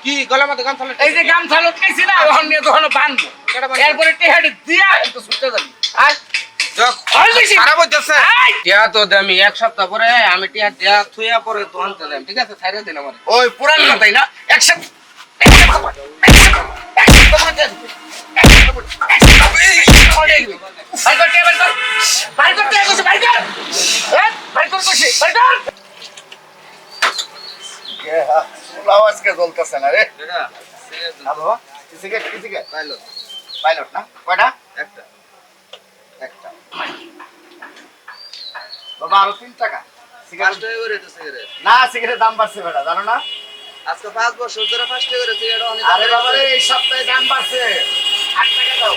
কি গলা মতো গান চালাতে এই যে গামছা লটকাইছি না ওখান নিয়ে তখন বানবো? এরপরে টেহাড়ি দিয়া একটু ছুটতে যাবি। আর তো এক সপ্তাহ পরে আমি টিয়া পরে তো আনতে ঠিক আছে ছাইরে দিন আমার। ওই পুরান কথাই না? একসাথে আজকে জ্বলতেছে না রে। হ্যালো সিগারেট কি সিগারেট পাইলো পাইলট না? কয়টা? একটা। একটা। বাবা আরও তিন টাকা। সিগারেট দাম বাড়ছে বেটা জানো না? আজকে পাঁচ বছর ধরে পাঁচ টাকা করে সিগারেট অনেক আরে বাবা রে এই সপ্তাহে দাম বাড়ছে। আট টাকা দাও।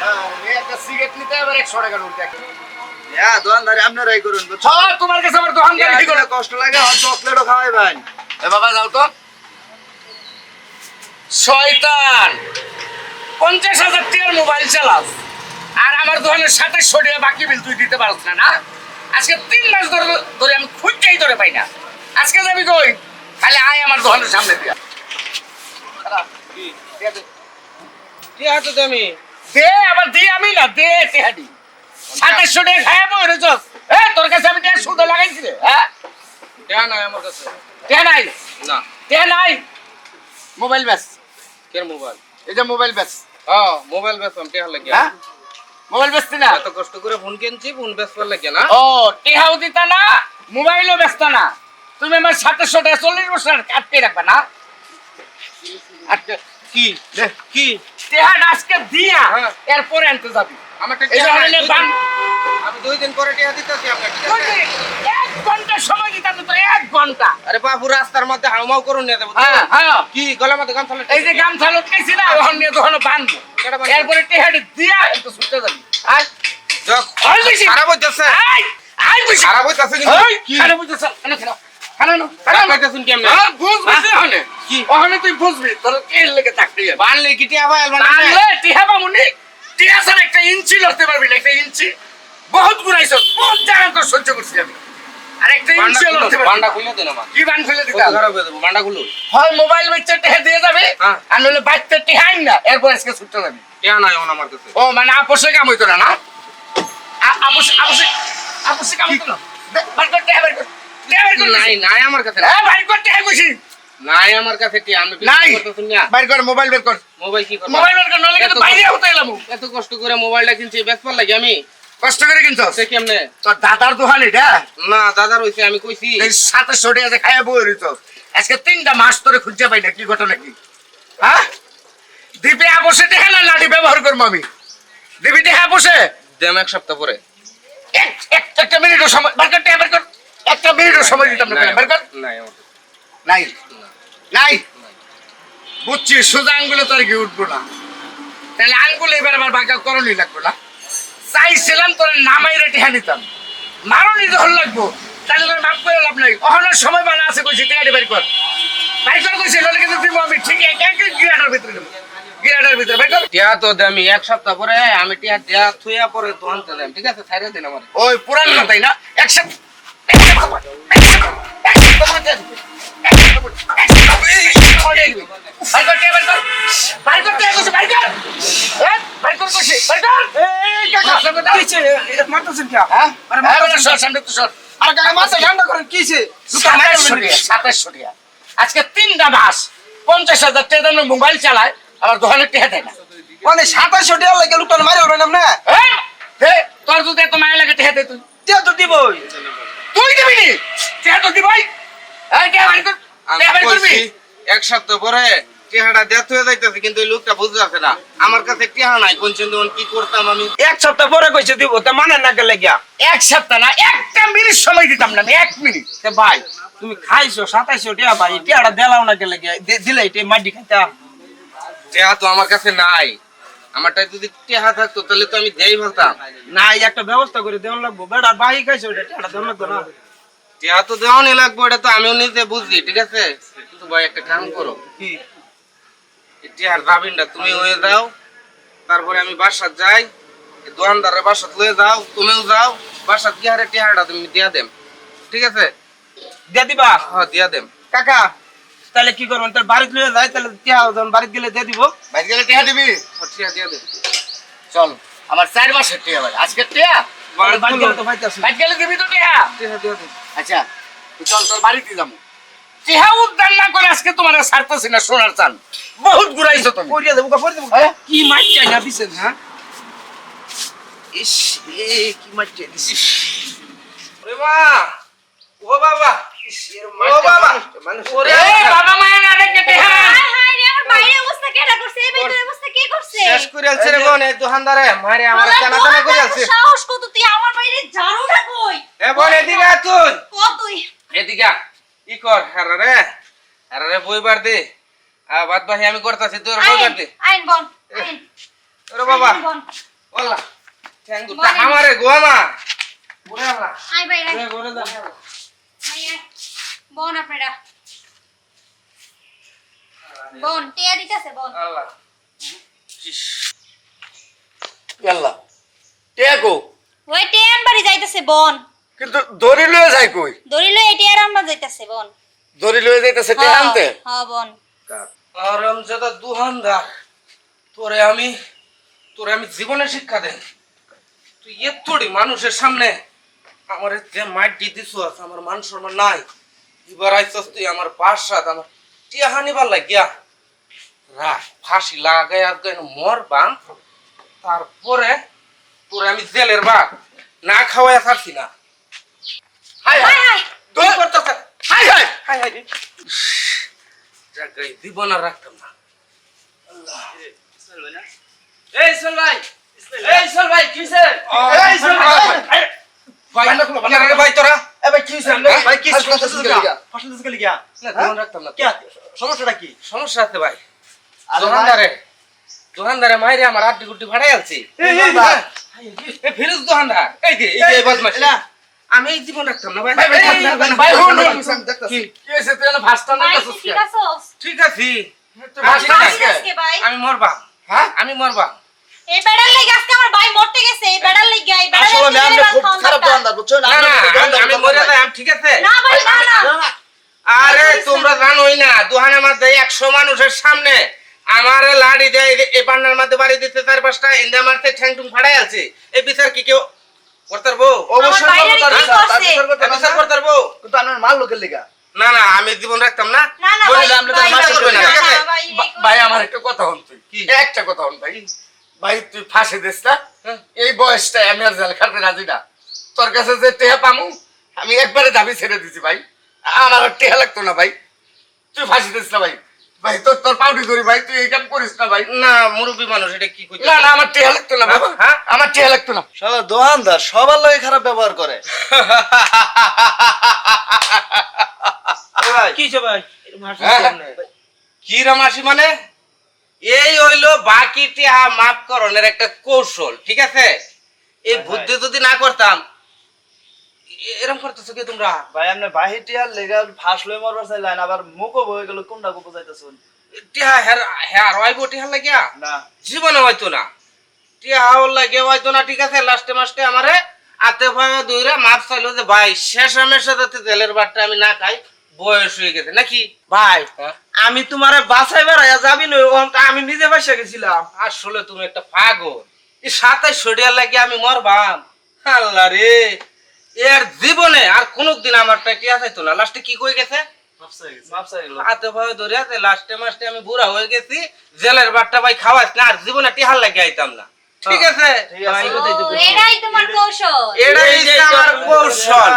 হ্যাঁ, একটা সিগারেট নিতে এবার একশো টাকা উঠতে হ্যাঁ দোকানদারি আপনারাই করুন সব তোমার কাছে আমার কষ্ট লাগে আর চকলেটও খাওয়াই এ বাবা যাও তো। শয়তান পঞ্চাশ হাজার টাকার মোবাইল চালাস আর আমার দোকানের সাথে সরিয়ে বাকি বিল তুই দিতে পারছ না না? আজকে তিন মাস ধরে ধরে আমি খুঁজতেই ধরে পাই না। আজকে যাবি কই? খালি আয় আমার দোকানের সামনে দিয়া। দে, আবার আমি না দে তেহাডি সাতাশশো টাকা খায় বই রেছস এ তোর কাছে আমি টাকা সুদে লাগাইছি রে হ্যাঁ? নাই আমার কাছে। টাকা নাই? না। টাকা নাই? মোবাইল ব্যাস। কে মোবাইল? এই যে মোবাইল ব্যাস। হ্যাঁ মোবাইল বেচলাম টিয়া লাগে হ্যাঁ? মোবাইল বেচতি না? এত কষ্ট করে ফোন কিনছি ফোন বেচবার লাগে না? ও টেহাও দিতা না মোবাইলও ব্যস্ত না। তুমি আমার সাতাশশো টাকা চল্লিশ বছর আটকে রাখবে না? কি? দে। কি টেহাটা আজকে দিয়া। হ্যাঁ। এরপরে আনতে যাবি। এই যে বান আমি দুই দিন পরে টিয়া দিতেছি আপনার ঠিক আছে? এক ঘণ্টা সময় দিতাম তো এক ঘণ্টা। আরে বাবু রাস্তার মধ্যে হাউমাউ করুন নিয়ে দেবো হ্যাঁ হ্যাঁ। কি গলা মতো গান চালাতে এই যে গামছা লটকাইছি না ওখান নিয়ে তখন বানবো এরপরে টেহাটি দিয়া একটু ছুটতে যাবি। আর যাক, খারাপ হইতেছে। আই আই খারাপ হইতেছে কিন্তু। কি? খারাপ হইতেছে। হ্যাঁ তুই বুঝবি তোর লেগে চাকরি বানলে কি টিয়া বামুনি। টিহা স্যার একটা ইঞ্চি লড়তে পারবি না একটা ইঞ্চি। বহুত গুনাইছ বহুত জায়গা সহ্য করছি আমি। আর একটা ইঞ্চি লড়তে বান্ডা খুলে দেন আমার কি বান ফেলে দিতাম? খারাপ হয়ে দেবো বান্ডা খুলো। হয় মোবাইল বেচে টেহা দিয়ে যাবে হ্যাঁ। আর নইলে বাচ্চা টেহা না এরপর আজকে ছুটতে যাবি। টিয়া নাই এখন আমার কাছে। ও মানে আপোষে কাম হইতো না না? আ- আপোষে আপোষে আপোষে কাম হইতো না? বার নাই নাই আমার কাছে হ্যাঁ বার টেহা কইছি। নাই আমার কাছে টিয়া আমি নাই। না। কর মোবাইল বের কর। মোবাইল কি করব? মোবাইল বের কর নইলে কিন্তু বাইরে হতে এলাম এত কষ্ট করে মোবাইলটা কিনছি বেচবার লাগে আমি। কষ্ট করে কিনছস? সে কেমনে? তোর দাদার দোকান এটা না দাদার হইছে আমি কইছি। এই সাথে সরে আছে খাইয়া বই রইছ। আজকে তিনটা মাস ধরে খুঁজে পাই না কি ঘটনা কি? হ্যাঁ? দ্বীপে বসে দেখে না লাঠি ব্যবহার করব আমি? দ্বীপে দেখা বসে দেম এক সপ্তাহ পরে। এক এক একটা মিনিটও সময় বার কর কর। একটা মিনিটও সময় দিতাম না নাই বার কর। নাই নাই। নাই। বুঝছি সোজা আঙ্গুলে তোর কি উঠবো না। তাহলে আঙ্গুলে এবার আমার বাঁকা করণই লাগবো না। চাইছিলাম তোর নামাই রেটে নিতাম। মারণই যখন লাগবো। তাহলে তোর মাপ করে লাভ নাই। অহনার সময় বানা আছে কইছি টিকাটি বাড়ি কর। বাড়ি কর কইছি নলে কিন্তু দিব আমি। ঠিক একে একে গিরাটার ভিতরে দেবো গিরাটার ভিতরে বাড়ি কর। টিয়া তো দেমি এক সপ্তাহ পরে আমি টিয়া টিয়া থুইয়া পরে তো আনতে দেম ঠিক আছে ছাইরে দিন আমার ওই পুরান কথাই না? আজকে তিনটা মাস পঞ্চাশ হাজার টাকা দামের মোবাইল চালায় আমার দোকানে টেহা দেয় না। মানে সাতাশশো টাকা লাগে লুটান মারে ওরা না? এই, দে, তোর যদি এত মায়া লাগে টেহা দে তুই। টিয়া তো দিবই। তুই দিবি নি? টেহা তো দিবই। এই টেহা বাড়ি কর। আমি টেহা বাড়ি করবি? এক সপ্তাহ পরে টিহাটা দেথ হয়ে যাইতেছে কিন্তু এই লোকটা বুঝতে পারছে না। আমার কাছে টিহা নাই কোন চিন্তা কি করতাম আমি। এক সপ্তাহ পরে কইছে দিব তা মানে না গেলে গিয়া। এক সপ্তাহ না একটা মিনিট সময় দিতাম না আমি এক মিনিট। ভাই তুমি খাইছো সাতাশশো টাকা ভাই টিয়াটা দেলাও না গেলে গিয়া দিলে এটা মাটি খাইতা টিহা তো আমার কাছে নাই। আমারটা যদি টিহা থাকতো তাহলে তো আমি দেই ফেলতাম। না একটা ব্যবস্থা করে দেওয়ান লাগবো। বেড়া ভাই খাইছো এটা টিয়াটা দেওয়ান লাগবো না। টিহা তো দেওয়ানি লাগবে এটা তো আমিও নিজে বুঝি ঠিক আছে? কিন্তু ভাই একটা কাম করো। টিহার জামিনটা তুমি হয়ে যাও তারপরে আমি বাসাত যাই দোকানদারের বাসাত লয়ে যাও তুমিও যাও বাসাত গিয়ে হারে টিহাটা তুমি দিয়া দেম ঠিক আছে? দিয়া দিবা? হ্যাঁ দিয়া দেম। কাকা তাহলে কি করবেন? তাহলে বাড়িতে লয়ে যায় তাহলে টিয়া যখন বাড়িতে গেলে দিয়ে দিব। বাইরে গেলে টিয়া দিবি? টিয়া দিয়ে দে চল আমার চার মাসের টিয়া ভাই আজকে টিয়া? বাড়িতে গেলে তো পাইতাছি বাইরে গেলে দিবি তো টিয়া টিয়া দিয়ে আচ্ছা চল তোর বাড়িতে যাব। টিহা উদ্ধার না করে আজকে তোমার ছাড়তেছি না সোনার চান বহুত ঘুরাইছো তুমি। পড়িয়া দেবো পড়ে দেবো হ্যাঁ? কি মাছ চাই না দিছেন হ্যাঁ? ইস এ কি মাছ চাই দিছিস ওরে মা ও বাবা। ও বাবা। মানুষটা- মানুষটা- ওরে বাবা মায়ের হায় আমার শেষ করে আলছে রে বোন দোকানদারে মারে টানা টানা করে আলছে সাহস কত তুই আমার বাইরে ঝাড়ুটা কই এ বোন এদিকে তুই। কত তুই। এদিকে ই কর হেরা রে? বইবার দে। আ বাদ বাহি আমি করতাছি তোর বইবার দে। আইন আইন বন আইন। ওরে বাবা। ওলা ঠ্যাং দুটা বলেন। আমারে ওরে আল্লাহ আই ভাই আই আই আপনারা। বন টিয়া দিতেছে বন। আল্লাহ আল্লাহ টিয়া কো? ওই টিয়ান বাড়ি যাইতেছে বন। কিন্তু দড়ি লয়ে যায় কই? ধরিল এই টিয়ার আনবা যাইতেছে বন। দড়ি লয়ে যাইতেছে টিয়া আনতে? হ্যাঁ বন। আরাম জাদা দুহানদার তোরে আমি তোরে আমি জীবনে শিক্ষা দেন তুই এতটি মানুষের সামনে আমার যে মাইট দিয়ে দিছ আমার মান সম্মান নাই। এবার আইসস তুই আমার বাসাত আমার টিয়া হানিবার লাগিয়া। রাখ ফাঁসি লাগাই আর মর বাম তারপরে তোরে আমি জেলের বাঘ না খাওয়াই ছাড়ছি না। হাই হাই। হাই হাই। তুই করতেছে? হাই হাই। হাই হাই। জায়গায় রাখতাম না। এই সোল ভাই এই সোল ভাই কিসে এই ভাই। ভাই। ভাই। তোরা। ভাই কি হ্যাঁ? ভাই কি। না রাখতাম না। সমস্যাটা কি? সমস্যা আছে ভাই। দোকানদারে দোকানদারে মাইরে আমার আড্ডি গুড্ডি ভাড়াই আলছি ফিরোজ দোকানদার এই যে এই যে এই বদমাশ। এলা। আমি এই জীবন রাখতাম না। ভাই ভাই, ভাই, ভাই, ভাই, ভাই ঠিক ঠিক আছে। আমি ভাই মরবা। হ্যাঁ? আমি মরবা। এই বেড়ার লাগি আজকে আমার ভাই মরতে গেছে এই বেড়ার লাগি এই বেড়ার আসলে লাগি খুব খারাপ দোকানদার বুঝছ? না না আমি- আমি মরে যাই আমি ঠিক আছে? না ভাই না না। আরে তোমরা জানোই না দোহানের মধ্যে একশো মানুষের সামনে আমার লাড়ি দেয় এই- এই পান্নার মধ্যে বাড়ি দিতে চার পাঁচটা ইন্দা মারতে ঠ্যাং টুং ফাড়াই আছে এই বিচার কি কেউ অবশ্যই বিচার, পারব কিন্তু আপনার মাল লোকের লিগা। না না আমি জীবন রাখতাম না। না না বলে ভাই আমরা একটা কথা হন তুই। কি? একটা কথা হন ভাই। ভাই তুই ফাঁসি দিস না? হ্যাঁ। এই বয়সটায় আমি আর জেল খাটতে রাজি না। তোর কাছে যে টেহা পামু আমি একবারে দাবি ছেড়ে দিছি ভাই। আমার আর টেহা লাগতো না ভাই। তুই ফাঁসি দিস না ভাই। ভাই তোর তোর পাউডি ধরি ভাই তুই এই কাম করিস না ভাই। না মুরব্বী মানুষ এটা কি কইতে না না আমার টেহা লাগতো না বাবা। হ্যাঁ? আমার টেহা লাগতো না। শালা দোকানদার সবার লগে খারাপ ব্যবহার করে। কি ভাই? হ্যাঁ? কি রামাসি মানে? এই হইল বাকি টিহা মাফ করণের একটা কৌশল ঠিক আছে? এই বুদ্ধি যদি না করতাম এ- এরম করতেছো কি তোমরা? ভাই আপনি বাহির টিয়ার লেগা ফাঁস লয়ে মরবার চাইলেন আবার মুখও বয়ে গেল কোনটা কোপো যাইতেছেন টিহা হের হেয়ার হইব টিহা লাগিয়া? না। জীবনে হয়তো না। টিহা ওর লাগে হয়তো না ঠিক আছে লাস্টে মাস্টে আমারে আতে ভাবে দুইরা মাপ চাইলো যে ভাই শেষ আমের সাথে তেলের বাটটা আমি না খাই বয়স হয়ে গেছে। নাকি? ভাই হ্যাঁ? আমি তোমারে বাসাই বেড়াইয়া যাবি থেকে আমি নিজে বাসা গেছিলাম। আসলে তুমি একটা পাগল। এই সাতাই সরিয়ার লাগে আমি মরবাম। আল্লাহ রে! এর জীবনে আর কোনদিন আমার টাকি আসাইতো না। লাস্টে কি কই গেছে? হাতে ধরে আছে। লাস্টে মাস্টে আমি বুড়া হয়ে গেছি। জেলের বাট্টা ভাই খাওয়াইস না আর জীবনে টিহার লাগে আইতাম না। ঠিক আছে? ঠিক আছে। ভাই, কোথায় তো ও, এটাই তোমার কৌশল। এটাই আমার কৌশল।